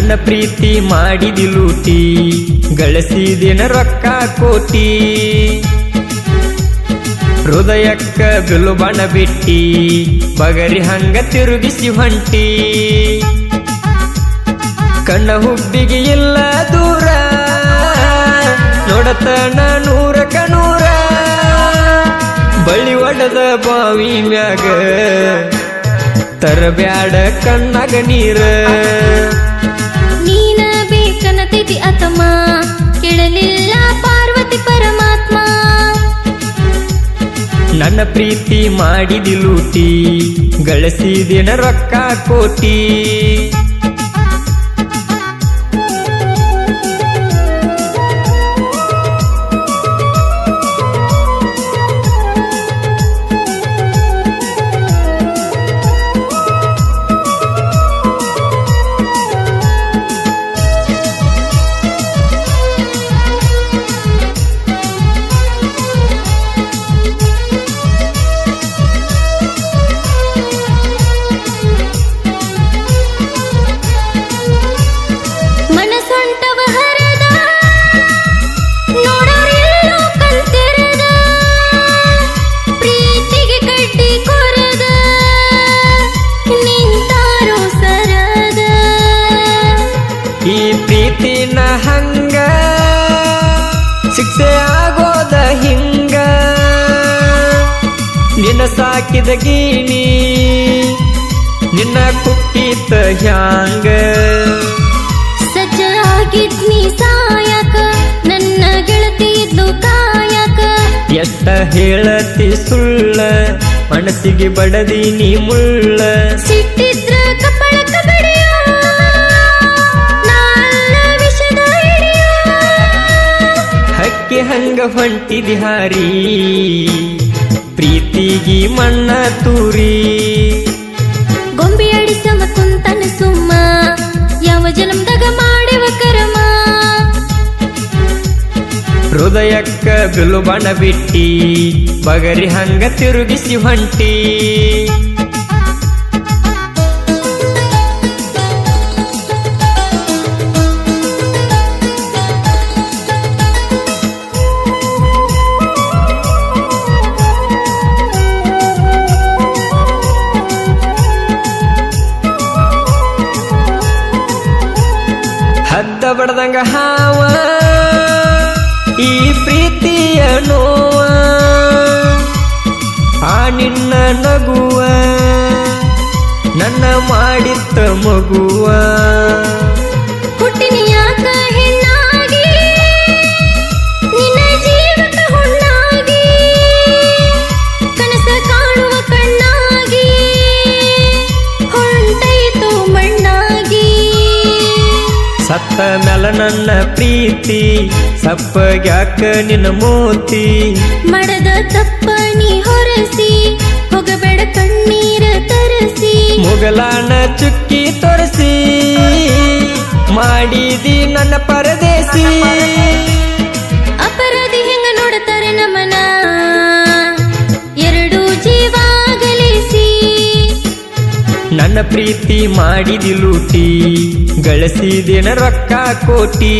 ನನ್ನ ಪ್ರೀತಿ ಮಾಡಿದಿ ಲೂಟಿ, ಗಳಿಸಿದಿನ ರೊಕ್ಕ ಕೋಟಿ. ಹೃದಯಕ್ಕ ಬಿಲು ಬಣ ಬಿಟ್ಟಿ, ಬಗರಿ ಹಂಗ ತಿರುಗಿಸಿ ಹೊಂಟಿ. ಕಣ್ಣ ಹುಬ್ಬಿಗೆ ಇಲ್ಲ ದೂರ, ನೋಡತನ ನೂರ. ಕನೂರ ಬಳಿ ಒಡದ ಬಾವಿ ಮ್ಯಾಗ, ತರಬ್ಯಾಡ ಕಣ್ಣಾಗ ನೀರ. ಬೇಕನತೈತಿ ಅತಮ ಕೇಳಲಿಲ್ಲ ಪಾರ್ವತಿ ಪರಮಾತ್ಮ. ನನ್ನ ಪ್ರೀತಿ ಮಾಡಿದಿ ಲೂಟಿ ಗಳಿಸಿದಿನ ರೊಕ್ಕ ಕೋಟಿ. ಶಿಕ್ಷೆ ಆಗೋದ ಹಿಂಗ? ನಿನ್ನ ಸಾಕಿದ ಗೀಣಿ ನಿನ್ನ ಕುಟ್ಟಿತ ಹ್ಯಾಂಗ? ಸಜ್ಜಾಗಿದ್ನಿ ಸಾಯಕ ನನ್ನ ಗೆಳತಿ ಇದ್ಲು ಕಾಯಕ. ಎಷ್ಟ ಹೇಳತಿ ಸುಳ್ಳ ಮನಸ್ಸಿಗೆ ಬಡದಿ ನೀ ಮುಳ್ಳ. ಸಿಟ್ಟಿದ್ರ ಹೊಂಟಿದಿ ಹಾರಿ ಪ್ರೀತಿಗಿ ಮಣ್ಣ ತೂರಿ. ಗೊಂಬೆ ಅಡಿಸಮ ಕುಂತನ ಸುಮ್ಮ ಯಾವ ಜಲಂದಾಗ ಮಾಡಿವ ಕರಮ. ಹೃದಯಕ್ಕ ಬಿಲು ಬಣ ಬಿಟ್ಟಿ ಬಗರಿ ಹಂಗ ತಿರುಗಿಸಿ ಹೊಂಟಿ. ಹದ್ದ ಬಡ್ದಂಗ ಹಾವ. ಈ ಪ್ರೀತಿಯ ನೋವ. ಆ ನಿನ್ನ ನಗುವ. ನನ್ನ ಮಾಡಿತ್ತ ಮಗುವ. ಸತ್ತ ಮ್ಯಾಲ ನನ್ನ ಪ್ರೀತಿ ಸಪ್ಪಗ್ಯಾಕ ನಿನ್ನ ಮೂತಿ. ಮಡದ ತಪ್ಪ ನೀ ಹೊರಸಿ ಹೋಗಬೇಡ ಕಣ್ಣೀರ ತರಸಿ. ಮುಗಲಾನ ಚುಕ್ಕಿ ತೋರಿಸಿ ಮಾಡಿದಿ ನನ್ನ ಪ್ರೀತಿ ಮಾಡಿದಿ ಲೂಟಿ ಗಳಿಸಿದೇನ ರೊಕ್ಕ ಕೋಟಿ.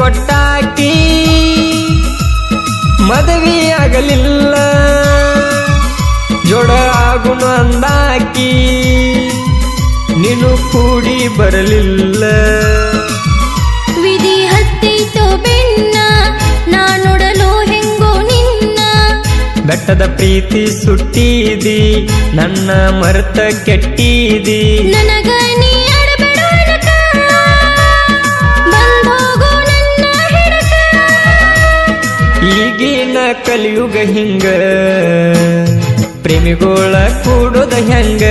ಕೊಟ್ಟಾಕಿ ಮದುವೆಯಾಗಲಿಲ್ಲ. ಜೋಡ ಆಗುನು ಅಂದಾಕಿ ನೀನು ಕೂಡಿ ಬರಲಿಲ್ಲ. ವಿಧಿ ಹತ್ತಿತು ಬೆನ್ನ ನಾನೊಡಲು ಹೆಂಗೋ ನಿನ್ನ. ಬೆಟ್ಟದ ಪ್ರೀತಿ ಸುಟ್ಟಿದಿ ನನ್ನ ಮರೆತ ಕೆಟ್ಟಿದಿ. ನನಗ ಕಲಿಯುಗ ಹಿಂಗ. ಪ್ರೇಮಿಗೋಳ ಕೂಡೋದ ಹೆಂಗ?